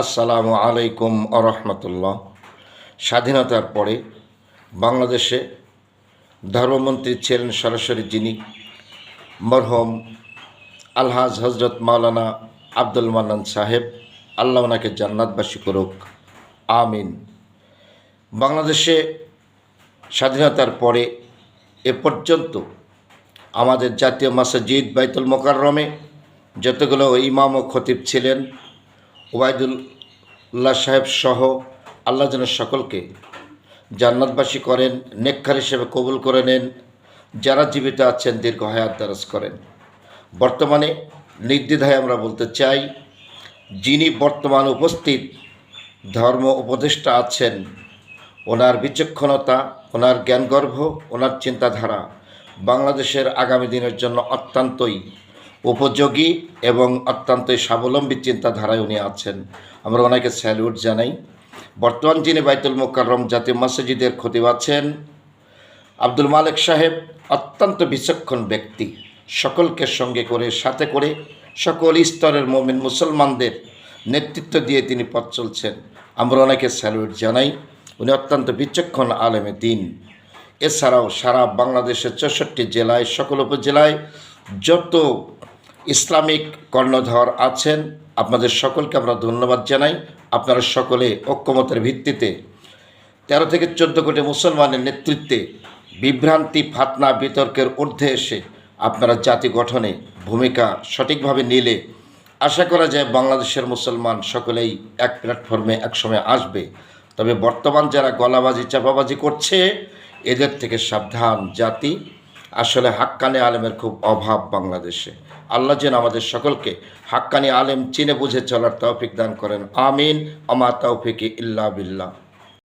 আসসালামু আলাইকুম আরহামতুল্লাহ স্বাধীনতার পরে বাংলাদেশে ধর্মমন্ত্রী ছিলেন সরাসরি যিনি মরহম আলহাজ হজরত মাওলানা আব্দুল মান্নান সাহেব। আল্লাহ ওনাকে জান্নাতবাসী করুক। আমিন। বাংলাদেশে স্বাধীনতার পরে এ পর্যন্ত আমাদের জাতীয় মাসজিদ বাইতুল মোকাররমে যতগুলো ইমাম ও খতিব ছিলেন ওবায়দুল্লাহ সাহেব সহ আল্লাহ যেন সকলকে জান্নাতবাসী করেন নেকখার হিসেবে কবুল করে নেন, যারা জীবিত আছেন, দীর্ঘ হায়াত দারাজ করেন। বর্তমানে নির্দ্বিধায় আমরা বলতে চাই, যিনি বর্তমান উপস্থিত ধর্ম উপদেষ্টা আছেন, ওনার বিচক্ষণতা, ওনার জ্ঞানগর্ভ, ওনার চিন্তাধারা বাংলাদেশের আগামী দিনের জন্য অত্যন্তই উপযোগী এবং অত্যন্তই স্বাবলম্বী চিন্তাধারায় উনি আছেন। আমরা ওনাকে স্যালুট জানাই। বর্তমান যিনি বাইতুল মোকাররম জাতীয় মসজিদের খতিব আছেন, আব্দুল মালিক সাহেব অত্যন্ত বিচক্ষণ ব্যক্তি। সকলকে সঙ্গে করে, সাথে করে সকল স্তরের মমিন মুসলমানদের নেতৃত্ব দিয়ে তিনি পথ চলছেন। আমরা ওনাকে স্যালুট জানাই। উনি অত্যন্ত বিচক্ষণ আলেমে দিন। এছাড়াও সারা বাংলাদেশের চৌষট্টি জেলায়, সকল উপজেলায় যত ইসলামিক কর্ণধর আছেন। আপনাদের সকলকে আমরা ধন্যবাদ জানাই। আপনারা সকলে ঐক্যমতের ভিত্তিতে তেরো থেকে চোদ্দ কোটি মুসলমানের নেতৃত্বে বিভ্রান্তি, ফাতনা, বিতর্কের ঊর্ধ্বে এসে আপনারা জাতি গঠনে ভূমিকা সঠিকভাবে নিলে আশা করা যায় বাংলাদেশের মুসলমান সকলেই এক প্ল্যাটফর্মে একসময় আসবে। তবে বর্তমান যারা গলাবাজি, চাপাবাজি করছে, এদের থেকে সাবধান জাতি। আসলে হাক্কানি আলেমের খুব অভাব বাংলাদেশে। আল্লাহ যেন আমাদের সকলকে হাক্কানি আলেম চিনে বুঝে চলার তৌফিক দান করেন। আমিন। আমা তৌফিক ইল্লা বিল্লাহ।